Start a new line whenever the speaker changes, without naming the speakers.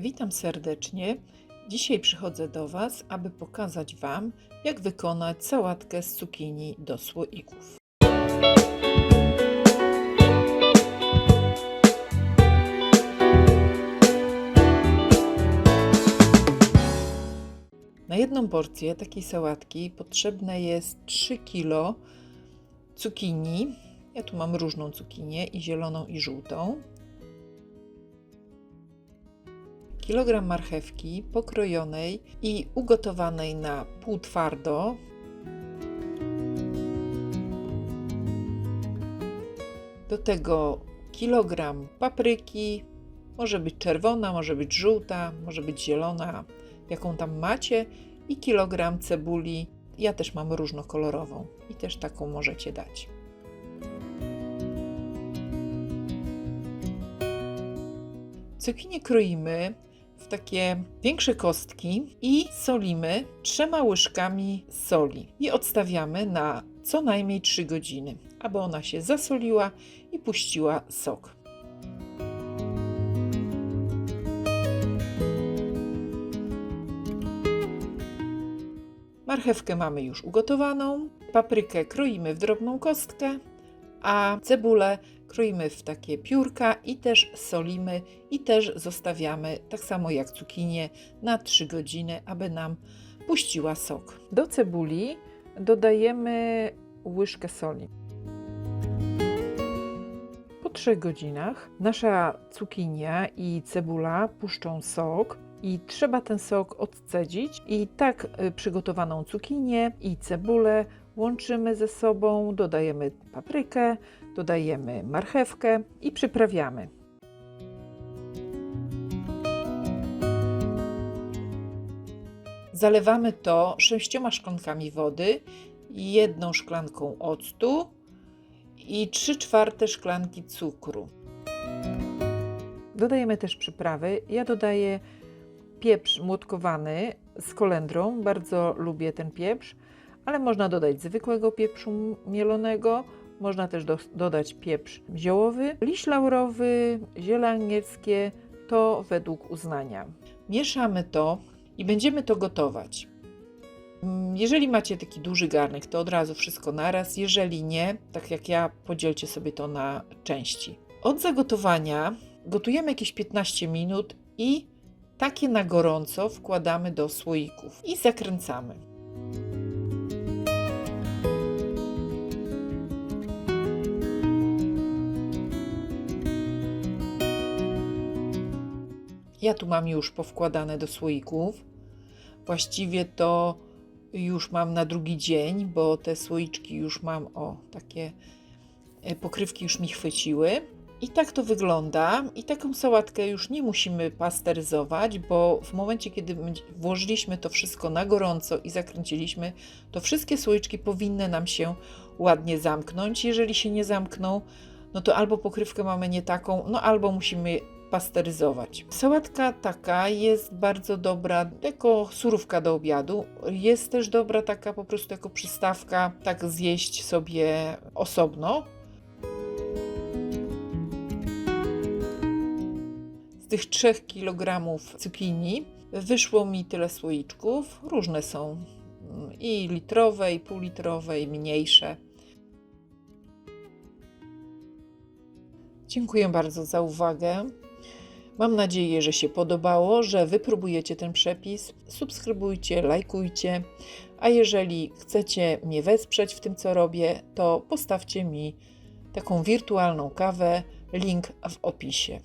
Witam serdecznie. Dzisiaj przychodzę do Was, aby pokazać Wam, jak wykonać sałatkę z cukinii do słoików. Na jedną porcję takiej sałatki potrzebne jest 3 kg cukinii. Ja tu mam różną cukinię, i zieloną, i żółtą. Kilogram marchewki pokrojonej i ugotowanej na pół twardo. Do tego kilogram papryki, może być czerwona, może być żółta, może być zielona, jaką tam macie, i kilogram cebuli. Ja też mam różnokolorową i też taką możecie dać. Cukinię kroimy takie większe kostki i solimy trzema łyżkami soli i odstawiamy na co najmniej 3 godziny, aby ona się zasoliła i puściła sok. Marchewkę mamy już ugotowaną, paprykę kroimy w drobną kostkę, a cebulę kroimy w takie piórka i też solimy i też zostawiamy, tak samo jak cukinię, na 3 godziny, aby nam puściła sok. Do cebuli dodajemy łyżkę soli. Po 3 godzinach nasza cukinia i cebula puszczą sok i trzeba ten sok odcedzić i tak y, przygotowaną cukinię i cebulę łączymy ze sobą, dodajemy paprykę, dodajemy marchewkę i przyprawiamy. Zalewamy to sześcioma szklankami wody, jedną szklanką octu i 3 czwarte szklanki cukru. Dodajemy też przyprawy. Ja dodaję pieprz młotkowany z kolendrą. Bardzo lubię ten pieprz, ale można dodać zwykłego pieprzu mielonego. Można też do, dodać pieprz ziołowy, liść laurowy, ziele angielskie, to według uznania. Mieszamy to i będziemy to gotować. Mm, Jeżeli macie taki duży garnek, to od razu wszystko naraz. Jeżeli nie, tak jak ja, podzielcie sobie to na części. Od zagotowania gotujemy jakieś 15 minut i takie na gorąco wkładamy do słoików i zakręcamy. Ja tu mam już powkładane do słoików. Właściwie to już mam na drugi dzień, bo te słoiczki już mam o takie e, pokrywki już mi chwyciły. I tak to wygląda. I taką sałatkę już nie musimy pasteryzować, bo w momencie, kiedy włożyliśmy to wszystko na gorąco i zakręciliśmy, to wszystkie słoiczki powinny nam się ładnie zamknąć. Jeżeli się nie zamkną, no to albo pokrywkę mamy nie taką, no albo musimy pasteryzować. Sałatka taka jest bardzo dobra jako surówka do obiadu. Jest też dobra taka po prostu jako przystawka, tak zjeść sobie osobno. Z tych 3 kg cukinii wyszło mi tyle słoiczków. Różne są i litrowe, i półlitrowe, i mniejsze. Dziękuję bardzo za uwagę. Mam nadzieję, że się podobało, że wypróbujecie ten przepis. Subskrybujcie, lajkujcie. A jeżeli chcecie mnie wesprzeć w tym, co robię, to postawcie mi taką wirtualną kawę. Link w opisie.